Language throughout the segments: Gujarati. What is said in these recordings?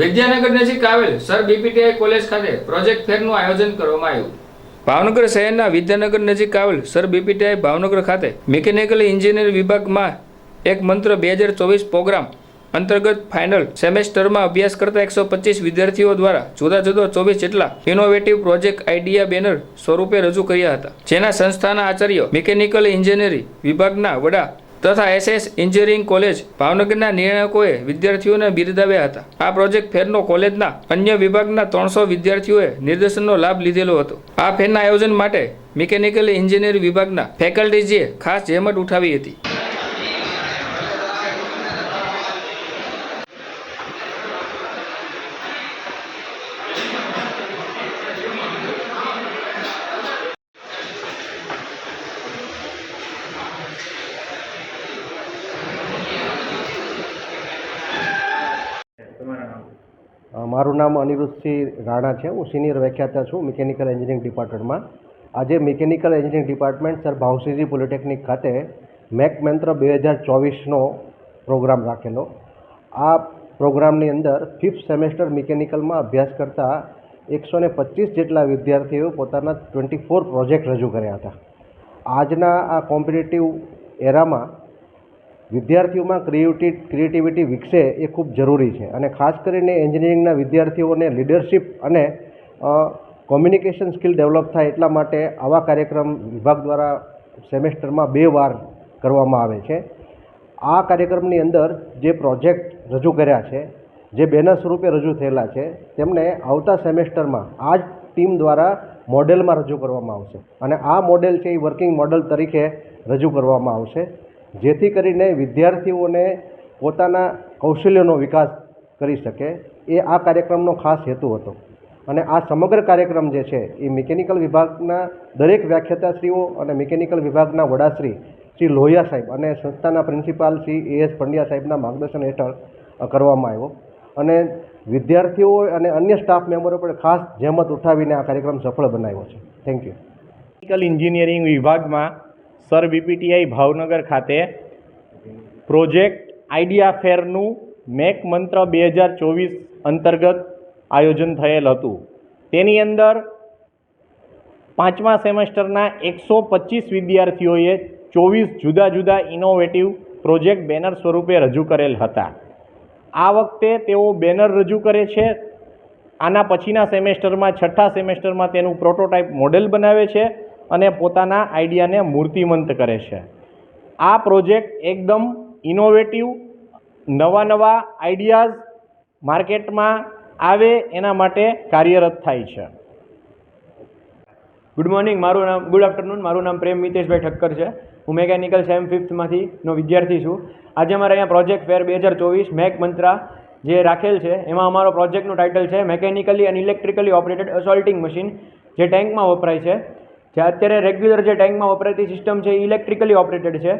વિદ્યાનગર નજીક આવેલ સર બીપીટીઆઈ કોલેજ ખાતે પ્રોજેક્ટ ફેરનું આયોજન કરવામાં આવ્યું. ભાવનગર શહેરના વિદ્યાનગર નજીક આવેલ સર બીપીટીઆઈ ભાવનગર ખાતે મિકેનિકલ એન્જિનિયર વિભાગમાં એક મંત્ર બે હજાર ચોવીસ પ્રોગ્રામ અંતર્ગત ફાઇનલ સેમેસ્ટરમાં અભ્યાસ કરતા એકસો પચીસ વિદ્યાર્થીઓ દ્વારા જુદા જુદા ચોવીસ જેટલા ઇનોવેટિવ પ્રોજેક્ટ આઈડિયા બેનર સ્વરૂપે રજૂ કર્યા હતા. જેના સંસ્થાના આચાર્યો મિકેનિકલ એન્જિનિયરિંગ વિભાગના વડા તથા એસએસ એન્જિનિયરિંગ કોલેજ ભાવનગરના નિર્ણાયકોએ વિદ્યાર્થીઓને બિરદાવ્યા હતા. આ પ્રોજેક્ટ ફેરનો કોલેજના અન્ય વિભાગના ત્રણસો વિદ્યાર્થીઓએ નિર્દેશનનો લાભ લીધેલો હતો. આ ફેરના આયોજન માટે મિકેનિકલ એન્જિનિયરિંગ વિભાગના ફેકલ્ટીઝીએ ખાસ જહેમત ઉઠાવી હતી. મારું નામ અનિરુદ્ધસિંહ રાણા છે. હું સિનિયર વ્યાખ્યાતા છું મિકેનિકલ એન્જિનિયરિંગ ડિપાર્ટમેન્ટમાં. આજે mechanical engineering department Sir Bhavsinhji polytechnic ખાતે મેક મંત્ર બે હજાર ચોવીસનો પ્રોગ્રામ રાખેલો. આ પ્રોગ્રામની અંદર ફિફ્થ સેમેસ્ટર મિકેનિકલમાં અભ્યાસ કરતા એકસો ને પચીસ જેટલા વિદ્યાર્થીઓ પોતાના ટ્વેન્ટી ફોર પ્રોજેક્ટ રજૂ કર્યા હતા. આજના આ કોમ્પિટિટિવ એરામાં વિદ્યાર્થીઓમાં ક્રિએટિવ ક્રિએટિવિટી વિકસે એ ખૂબ જરૂરી છે. અને ખાસ કરીને એન્જિનિયરિંગના વિદ્યાર્થીઓને લીડરશિપ અને કોમ્યુનિકેશન સ્કિલ ડેવલપ થાય એટલા માટે આવા કાર્યક્રમ વિભાગ દ્વારા સેમેસ્ટરમાં બે વાર કરવામાં આવે છે. આ કાર્યક્રમની અંદર જે પ્રોજેક્ટ રજૂ કર્યા છે, જે બેનર સ્વરૂપે રજૂ થયેલા છે, તેમને આવતા સેમેસ્ટરમાં આ જ ટીમ દ્વારા મોડેલમાં રજૂ કરવામાં આવશે. અને આ મોડેલ છે એ વર્કિંગ મોડેલ તરીકે રજૂ કરવામાં આવશે. જેથી કરીને વિદ્યાર્થીઓને પોતાના કૌશલ્યનો વિકાસ કરી શકે એ આ કાર્યક્રમનો ખાસ હેતુ હતો. અને આ સમગ્ર કાર્યક્રમ જે છે એ મિકેનિકલ વિભાગના દરેક વ્યાખ્યાતાશ્રીઓ અને મિકેનિકલ વિભાગના વડાશ્રી શ્રી લોહિયા સાહેબ અને સંસ્થાના principal Shri A S Pandya સાહેબના માર્ગદર્શન હેઠળ કરવામાં આવ્યો. અને વિદ્યાર્થીઓ અને અન્ય સ્ટાફ મેમ્બરો પણ ખાસ જહેમત ઉઠાવીને આ કાર્યક્રમ સફળ બનાવ્યો છે. Thank you. મિકેનિકલ એન્જિનિયરિંગ વિભાગમાં સર બીપીટીઆઈ ભાવનગર ખાતે પ્રોજેક્ટ આઈડિયા ફેરનું મેક મંત્ર બે હજાર ચોવીસ અંતર્ગત આયોજન થયેલ હતું. તેની અંદર પાંચમા સેમેસ્ટરના એકસો પચીસ વિદ્યાર્થીઓએ ચોવીસ જુદા જુદા ઇનોવેટિવ પ્રોજેક્ટ બેનર સ્વરૂપે રજૂ કરેલ હતા. આ વખતે તેઓ બેનર રજૂ કરે છે. આના પછીના સેમેસ્ટરમાં, છઠ્ઠા સેમેસ્ટરમાં તેનું પ્રોટોટાઇપ મોડેલ બનાવે છે. અને પોતાના આઈડિયાને મૂર્તિમંત કરે છે. આ પ્રોજેક્ટ એકદમ ઇનોવેટિવ નવા નવા આઈડિયાઝ માર્કેટમાં આવે એના માટે કાર્યરત થાય છે. ગુડ મોર્નિંગ મારું નામ ગુડ આફ્ટરનૂન મારું નામ પ્રેમ મિતેશભાઈ ઠક્કર છે. હું મેકેનિકલ સેમ ફિફ્થમાંથી નો વિદ્યાર્થી છું. આજે અમારે અહીંયા પ્રોજેક્ટ ફેર બે હજાર ચોવીસ, મેક મંત્રા જે રાખેલ છે, એમાં અમારો પ્રોજેક્ટનું ટાઇટલ છે મેકેનિકલી અને ઇલેક્ટ્રિકલી ઓપરેટેડ અસોલ્ટિંગ મશીન જે ટેન્કમાં વપરાય છે. જે અત્યારે રેગ્યુલર જે ટેન્કમાં વપરાતી સિસ્ટમ છે એ ઇલેક્ટ્રિકલી ઓપરેટેડ છે.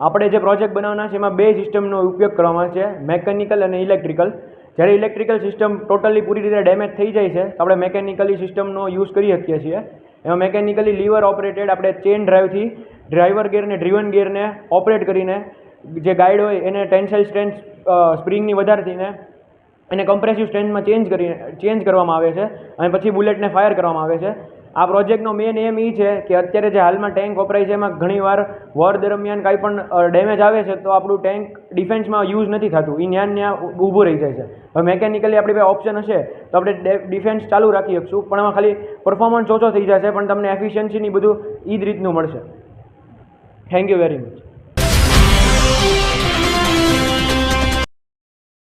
આપણે જે પ્રોજેક્ટ બનાવવાના છે એમાં બે સિસ્ટમનો ઉપયોગ કરવામાં છે મેકેનિકલ અને ઇલેક્ટ્રિકલ જ્યારે ઇલેક્ટ્રિકલ સિસ્ટમ ટોટલી પૂરી રીતે ડેમેજ થઈ જાય છે, તો આપણે મેકેનિકલી સિસ્ટમનો યુઝ કરી શકીએ છીએ. એમાં મેકેનિકલી લીવર ઓપરેટેડ આપણે ચેન ડ્રાઈવથી ડ્રાઈવર ગેરને ડ્રીવન ગેરને ઓપરેટ કરીને જે ગાઈડ હોય એને ટેન્સાઇલ સ્ટ્રેન્થ સ્પ્રિંગની વધારતીને એને કમ્પ્રેસિવ સ્ટ્રેન્થમાં ચેન્જ કરીને ચેન્જ કરવામાં આવે છે. અને પછી બુલેટને ફાયર કરવામાં આવે છે. આ પ્રોજેક્ટનો મેઇન એમ એ છે કે અત્યારે જે હાલમાં ટેન્ક વપરાય છે એમાં ઘણીવાર વોર દરમિયાન કાંઈ પણ ડેમેજ આવે છે તો આપણું ટેન્ક ડિફેન્સમાં યુઝ નથી થતું. એ ન્યાન ન્યા ઊભું રહી જાય છે. હવે મેકેનિકલી આપણી પાસે ઓપ્શન હશે તો આપણે ડિફેન્સ ચાલુ રાખી શકશું, પણ એમાં ખાલી પરફોર્મન્સ ઓછો થઈ જશે, પણ તમને એફિશિયન્સીની બધું એ જ રીતનું મળશે. Thank you very much